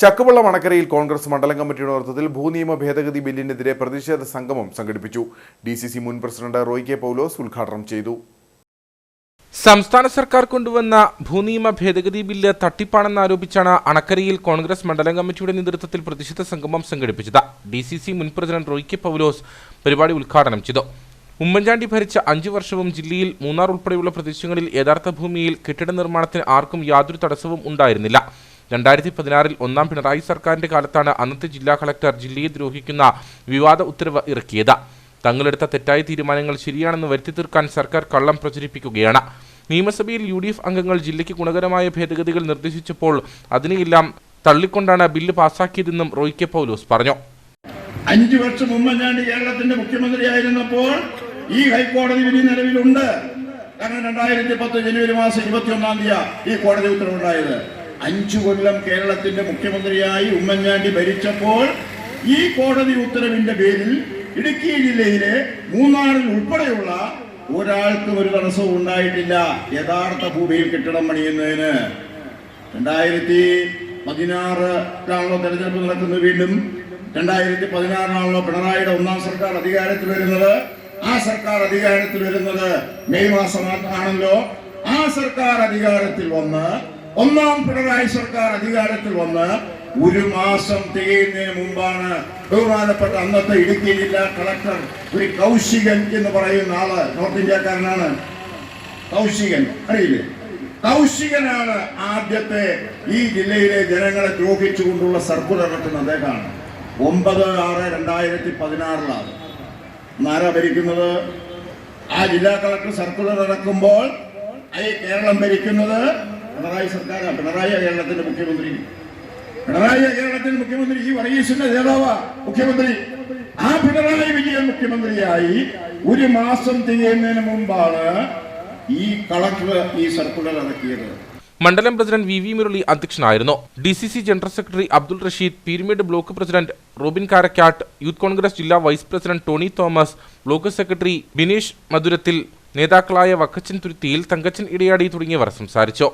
ചക്കുവള്ള മണക്കരയിൽ കോൺഗ്രസ് മണ്ഡലം കമ്മിറ്റിയുടെ നേതൃത്വത്തിൽ ഭൂനിയമ ഭേദഗതി ബില്ലിനെതിരെ പ്രതിഷേധ സംഗമം സംഘടിപ്പിച്ചു. ഡി സി സി മുൻ പ്രസിഡന്റ് റോയ് കെ പൗലോസ് ഉദ്ഘാടനം ചെയ്തു. സംസ്ഥാന സർക്കാർ കൊണ്ടുവന്ന ഭൂനിയമ ഭേദഗതി ബില്ല് തട്ടിപ്പാണെന്നാരോപിച്ചാണ് അണക്കരയിൽ കോൺഗ്രസ് മണ്ഡലം കമ്മിറ്റിയുടെ നേതൃത്വത്തിൽ പ്രതിഷേധ സംഗമം സംഘടിപ്പിച്ചത്. ഡി സി സി മുൻ പ്രസിഡന്റ് റോയ് കെ പൗലോസ് പരിപാടി ഉദ്ഘാടനം ചെയ്തു. ഉമ്മൻചാണ്ടി ഭരിച്ച അഞ്ചു വർഷവും ജില്ലയിൽ മൂന്നാർ ഉൾപ്പെടെയുള്ള പ്രദേശങ്ങളിൽ യഥാർത്ഥ ഭൂമിയിൽ കെട്ടിട നിർമ്മാണത്തിന് ആർക്കും യാതൊരു തടസ്സവും ഉണ്ടായിരുന്നില്ല. രണ്ടായിരത്തി പതിനാറിൽ ഒന്നാം പിണറായി സർക്കാരിന്റെ കാലത്താണ് അന്നത്തെ ജില്ലാ കളക്ടർ ജില്ലയെ ദ്രോഹിക്കുന്ന വിവാദ ഉത്തരവ് ഇറക്കിയത്. തങ്ങളെടുത്ത തെറ്റായ തീരുമാനങ്ങൾ ശരിയാണെന്ന് വരുത്തി തീർക്കാൻ സർക്കാർ കള്ളം പ്രചരിപ്പിക്കുകയാണ്. നിയമസഭയിൽ യു ഡി എഫ് അംഗങ്ങൾ ജില്ലയ്ക്ക് ഗുണകരമായ ഭേദഗതികൾ നിർദ്ദേശിച്ചപ്പോൾ അതിനെയെല്ലാം തള്ളിക്കൊണ്ടാണ് ബില്ല് പാസാക്കിയതെന്നും റോയ് കെ പൗലോസ് പറഞ്ഞു. അഞ്ചു വർഷം ഉമ്മൻചാണ്ടി കേരളത്തിന്റെ മുഖ്യമന്ത്രിയായിരുന്നപ്പോൾ ഈ ഹൈക്കോടതി വിധി നിലവിലുണ്ട്. കാരണം രണ്ടായിരത്തി പത്ത് ജനുവരി മാസം ഇരുപത്തി ഒന്നാം തീയതി ഈ കോടതി ഉത്തരവുണ്ടായത്. അഞ്ചു കൊല്ലം കേരളത്തിന്റെ മുഖ്യമന്ത്രിയായി ഉമ്മൻചാണ്ടി ഭരിച്ചപ്പോൾ ഈ കോടതി ഉത്തരവിന്റെ പേരിൽ ഇടുക്കി ജില്ലയിലെ മൂന്നാറിൽ ഉൾപ്പെടെയുള്ള ഒരാൾക്കും ഒരു തടസ്സവും ഉണ്ടായിട്ടില്ല. യഥാർത്ഥ ഭൂമിയിൽ കെട്ടിടം പണിയുന്നതിന്. രണ്ടായിരത്തി പതിനാറിലാണല്ലോ തെരഞ്ഞെടുപ്പ് നടക്കുന്നത് വീണ്ടും രണ്ടായിരത്തി പതിനാറിലാണല്ലോ പിണറായിയുടെ ഒന്നാം സർക്കാർ അധികാരത്തിൽ വരുന്നത്? ആ സർക്കാർ അധികാരത്തിൽ വരുന്നത് മെയ് മാസം ആണല്ലോ. ആ സർക്കാർ അധികാരത്തിൽ വന്ന് ഒന്നാം പിണറായി സർക്കാർ അധികാരത്തിൽ വന്ന് ഒരു മാസം തികയുന്നതിന് മുമ്പാണ് ബഹുമാനപ്പെട്ട അന്നത്തെ ഇടുക്കി ജില്ലാ കളക്ടർ ഒരു കൗശികൻ എന്ന് പറയുന്ന ആൾ നോർത്ത് ഇന്ത്യക്കാരനാണ്. കൗശികൻ. അറിയില്ലേ? കൗശികനാണ് ആദ്യത്തെ ഈ ജില്ലയിലെ ജനങ്ങളെ ദ്രോഹിച്ചുകൊണ്ടുള്ള സർക്കുലർ ഇറക്കുന്ന അദ്ദേഹമാണ്. ഒമ്പത് ആറ് രണ്ടായിരത്തി പതിനാറിലാണ്. നാരാ ഭരിക്കുന്നത്? ആ ജില്ലാ കളക്ടർ സർക്കുലർ ഇറക്കുമ്പോൾ ഈ കേരളം ഭരിക്കുന്നത് പിണറായി സർക്കാർ പിണറായി കേരളത്തിന്റെ മുഖ്യമന്ത്രി. പിണറായി കേരളത്തിന്റെ മുഖ്യമന്ത്രി ഈ വർഗീസിന്റെ നേതാവാ മുഖ്യമന്ത്രി. ആ പിണറായി വിജയൻ മുഖ്യമന്ത്രിയായി ഒരു മാസം തികയുന്നതിന് മുമ്പാണ് ഈ കളക്ടർ ഈ സർക്കുലർ ഇറക്കിയത്. മണ്ഡലം പ്രസിഡന്റ് വി വി മുരളി അധ്യക്ഷനായിരുന്നു. D C C general secretary Abdul Rasheed Peermade block president Robin Karakkattu youth Congress ജില്ലാ vice president Tony Thomas block secretary Bineesh Madhurathil നേതാക്കളായ വക്കച്ചൻ തുരുത്തിയിൽ തങ്കച്ചൻ ഇടയാടി തുടങ്ങിയവർ സംസാരിച്ചു.